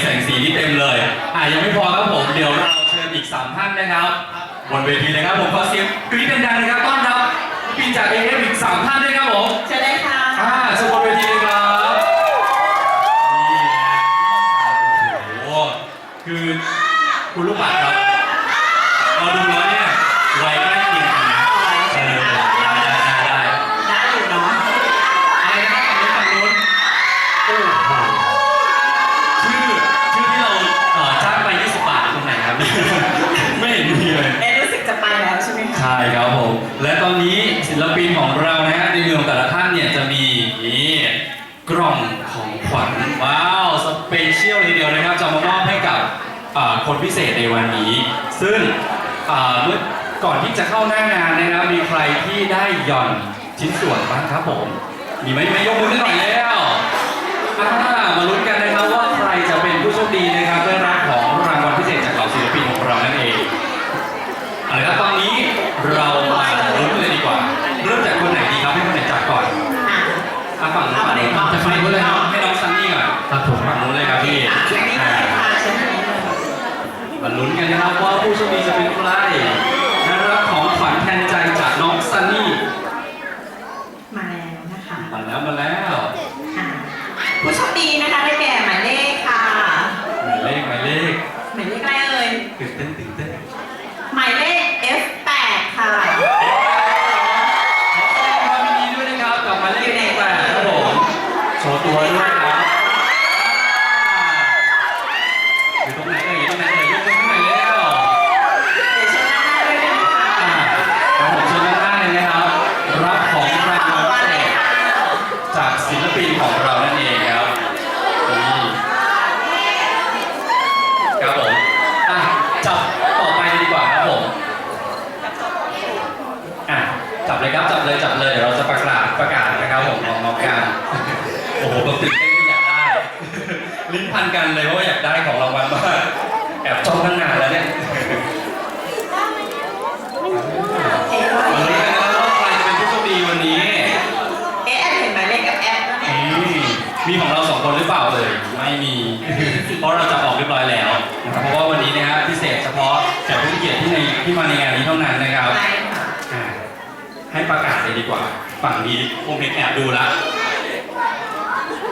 แสงสีนี่เต็มเลยอะยังไม่พอครับผม เดี๋ยวเราเชิญอีกสามท่านนะครับ บนเวทีเลยครับผมขอเสียงกรี๊ดดังๆนะครับต้อนรับปินจากเอฟอีกสามท่านด้วยครับผมเชิญเลยค่ะอ่าสมบนเวทีเศิลปินของเรานะฮะในมือของแต่ละท่านเนี่ยจะมีนี่กล่องของขวัญว้าวสเปเชียลเลยเดียวนะครับจะมามอบให้กับอ่าคนพิเศษในวันนี้ ซึ่งอ่าเมื่อก่อนที่จะเข้าหน้างานนะครับมีใครที่ได้หย่อนชิ้นส่วนบ้างครับผม มีไหมไหมยกมือขึ้นหน่อยแล้วอ่ามาลุ้นกันนะครับว่าใครจะเป็นผู้โชคดีนะครับได้รับของรางวัลพิเศษจากเหล่าศิลปินของเรานั่นเองเอาละครับตอนนี้เรา ฝั่งนู้นจะฝั่งนู้นเลยครับให้น้องซันนี่ก่อนครับผมฝั่งนู้นเลยครับพี่เชิญนี่เลยค่ะเชิญนี่เลยมาลุ้นกันนะครับว่าผู้โชคดีจะเป็นใครได้รับของขวัญแทนใจจากน้องซันนี่ มาแล้วนะคะ มาแล้วมาแล้ว อะผู้โชคดีนะคะได้แก่หมายเลขค่ะ หมายเลขหมายเลข หมายเลขอะไรเอ่ย ตื่นเต้นตื่นเต้น หมายเลข F8 ค่ะ ขอแสดงความยินดีด้วยนะครับกับหมายเลขแปดครับผมโชว์ตัวด้วยครับอยู่ตรงไหนเอ่ยอยู่ตรงไหนเอ่ยยกมือขึ้นหน่อยแล้ว เดี๋ยวเชิญด้านหน้าด้วยนะคะ อ่าครับผมเชิญด้านหน้าเลยนะครับ รับของรางวัล วั พิ น เศ เลย ษ ค่ะ จากศิลปินของเรานั่นเองครับนี่ครับผมอะจับ ต่อไปเลยดีกว่าครับผมอะจับเลยครับจับเลยจับเลยเดี๋ยวเราจะประกาศประกาศนะครับผมของน้องการโอ้โหแบบตื่นเต้นที่อยากได้ ลิ้นพันกันเลยเพราะว่าอยากได้ของรางวัลมากแอบจ้องตั้งนานแล้วเนี่ยเอ๊ะมาลุ้นกันนะครับว่าใครจะเป็นผู้โชคดีวันนี้เอ๊ะแอบเห็นหมายเลข F แล้วเนี่ยนี่มีของเราสองคนหรือเปล่าเลยไม่มี เพราะเราจะออกเรียบร้อยแล้วนะครับเพราะว่าวันนี้นะฮะพิเศษ เฉพาะแขกผู้มีเกียรติที่ในที่มาในงานนี้เท่านั้นนะครับใช่ค่ะอ่าให้ประกาศเลยดีกว่า ฝั่งนี้ผมเห็นแอบดูละ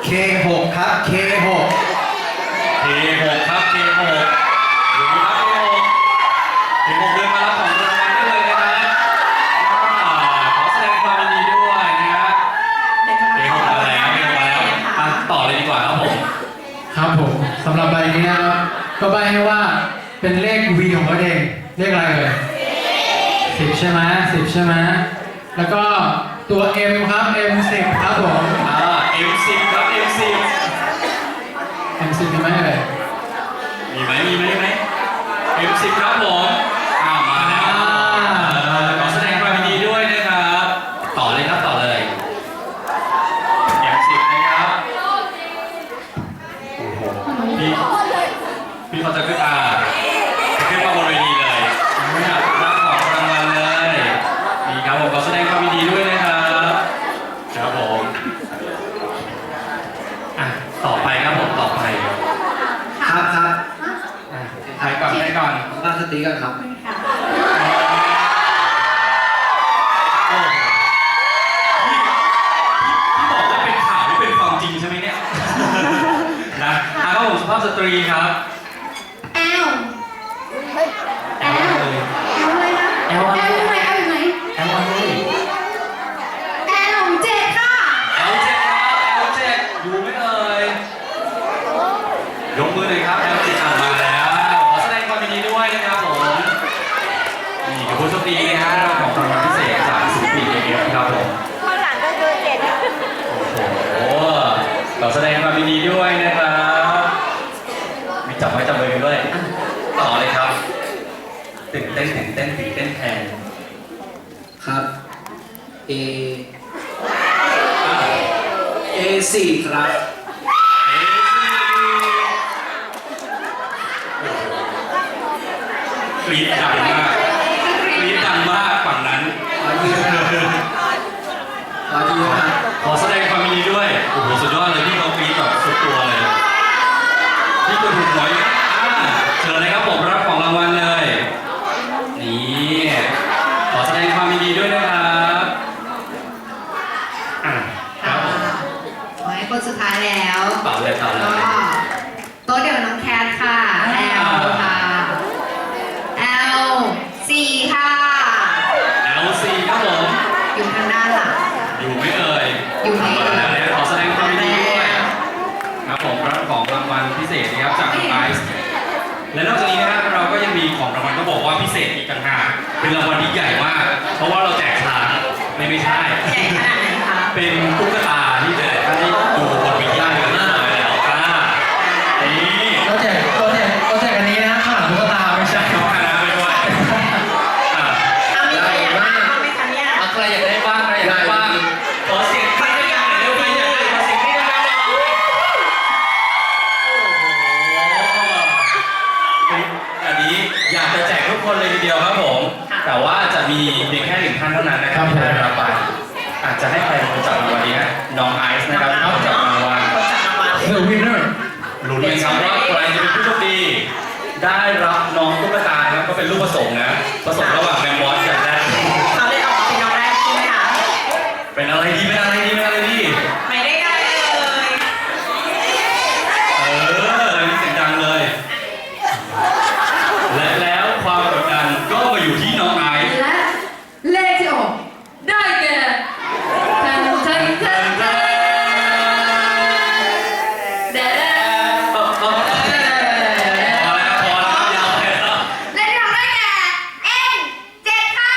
K6 ครับ K6 K6 ครับ K6 อยู่ครับ K6 K6 เดินมารับของรางวัลได้เลยนะครับอ่าขอแสดงความยินดีด้วยนะครับเดี๋ยว K6 มาแล้ว K6 มาแล้วอะต่อเลยดีกว่าครับผม ครับผมสำหรับใบนี้นะครับก็ใบให้ว่า เป็นเลข V ของเขาเองเลขอะไรเอ่ยสิบใช่ไหมสิบใช่ไหมแล้วก็ตัว M ครับ M10 ครับผมอ่า M10 ครับ M10 M10 มีไหมเอ่ยมีไหมมีไหมมีไหม M10 ครับผมอ้าวมาแล้วขอแสดงความยินดีด้วยนะครับ ต่อเลยครับต่อเลย M10 นะครับโอ้โหพี่พี่เขาจะขึ้นอ่าจะขึ้นมาบนเวทีเลยไม่อยากรับของรางวัลเลยนี่ครับผมขอแสดงความยินดีด้วยนะครับครับผมอะต่อไปครับผมต่อไป ครับครับ อะใครก่ อนใครก่อนสติกันครับ ที่บอกว่าเป็นข่าวหรือเป็นความจริงใช่ไหมเนี่ย นะอะครับผมสุภาพสตรีครับแอลแอลแอลเลยนะอะไรแอลอยู่ไหนแอลอะไรน แอลเลย แอลเจ็ดค่ะ แอลเจ็ดครับแอลเจ็ดอยู่ไหมเอ่ยยกมือเลยครับแอลเจ็ดอะมาแล้ว ขอแสดงความยินดีด้วยนะครับผม นี่ คือผู้โชคดีนะฮะของรางวัลพิเศษจากศิลปินเอฟครับผมข้างหลังก็คือเจ็ดโอ้โหขอแสดงความยินดีด้วยนะครับมีจับไว้จับมือกันด้วยต่อเลยครับตื่นเต้นตื่นเต้นตื่นเต้นแทนครับ A อะ A4 ครับเอ๊ะกรี๊ดดังมากกรี๊ดดังมากฝั่งนั้น ขอทีนะครับขอทีนะครับ ขอแสดงความยินดีด้วย โอ้โห สุดยอดเลยพี่เขากรี๊ดแบบสุดตัวเลยพี่นี่ตัวถูกหวยอ่าเชิญเลยครับผมรับของรางวัลเลย นี่ ขอแสดงความยินดีด้วยนะครับอะครับผมไว้คนสุดท้ายแล้ว ต่อเลยต่อเลก็ยโต๊ะเดียวกับน้องแคทค่ะ L ค่ะ L สี่ค่ะ LC ครับผม อยู่ทางด้านหลัง อยู่ไหม่เอ่ย อยู่ไหมเอ่ย แล้วเนี่ยขอแสดงความยินดีด้วย ครับผมรับของรางวัลพิเศษนะครับจากไอซ์และนอกจากนี้นะครับเราก็ยังมีของรางวัลก็บอกว่าพิเศษอีกต่างหากเป็นรางวัลที่ใหญ่มาก เพราะว่าเราแจกช้างไม่ไม่ใช่ ใหญ่ขนาดไหนคะ เป็นตุ๊กตา คนเลยทีเดียวครับผม แต่ว่าจะมีเพียงแค่หนึ่งท่านเท่านั้นนะครับที่ได้รับไปอาจจะให้ใครเป็นคนจับรางวัลดีฮะน้องไอซ์นะครับเป็นคนจับรางวัล คนจับรางวัลเดอะวินเนอร์ลุ้นเลยครับว่าใครจะเป็นผู้โชคดี ได้รับน้องตุ๊กตาครับก็เป็นลูกผสมนะผสมระหว่างแมมมอสกับแรด เขาเลยออกมาเป็นน้องแรกใช่ไหมคะ เป็นอะไรดีเป็นอะไรดีเป็นอะไรดี ไม่ได้กันเลย เออนี่เสียงดังเลย และแล้วความกดดันก็มาอยู่ที่น้องไอซ์ และเลขที่ออกได้แก่แทนแทนแทนแทนเด้อ เออเออเออพอแล้วพอแล้วครับยาวไปแล้ว เลขที่ออกได้แก่ N เจ็ดค่ะ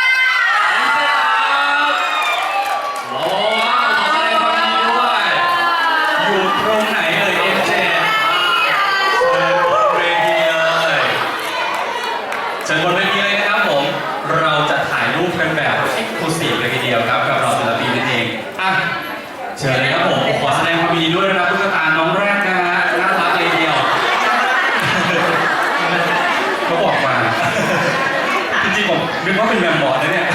โอ้ว้าวขอแสดงความยินดีด้วย อยู่ตรงไหนเอ่ยเอ็มเจเชิญบนเวทีเลยเชิญบนเวทีเลยนะครับผม เราจะถ่ายรูปกันแบบเอ็กซ์คลูซีฟเลยทีเดียวครับกับเราศิลปินนั่นเองอะเชิญเลยครับผม ขอแสดงความยินดีด้วยนะครับตุ๊กตาน้องแรกนะฮะน่ารักเลยทีเดียว เขาบอกมา จริงๆผมนึกว่า เป็นแมมมอสนะเนี่ย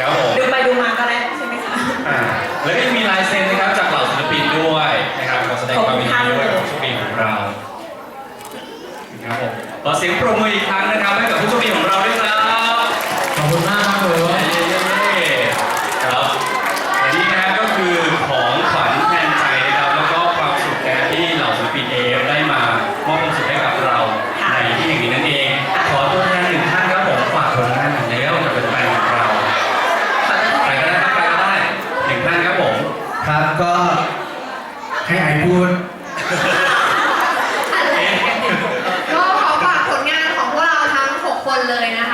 ครับผม ดูไปดูมาก็แล้วใช่ไหมคะ อ่าแล้วก็ยังมีลายเซ็นนะครับจากเหล่าศิลปินด้วยนะครับขอแสดงความยินดีด้วยกับผู้โชคดีของเราครับผมขอเสียงปรบมืออีกครั้งนะครับให้กับผู้โชคดี Elena.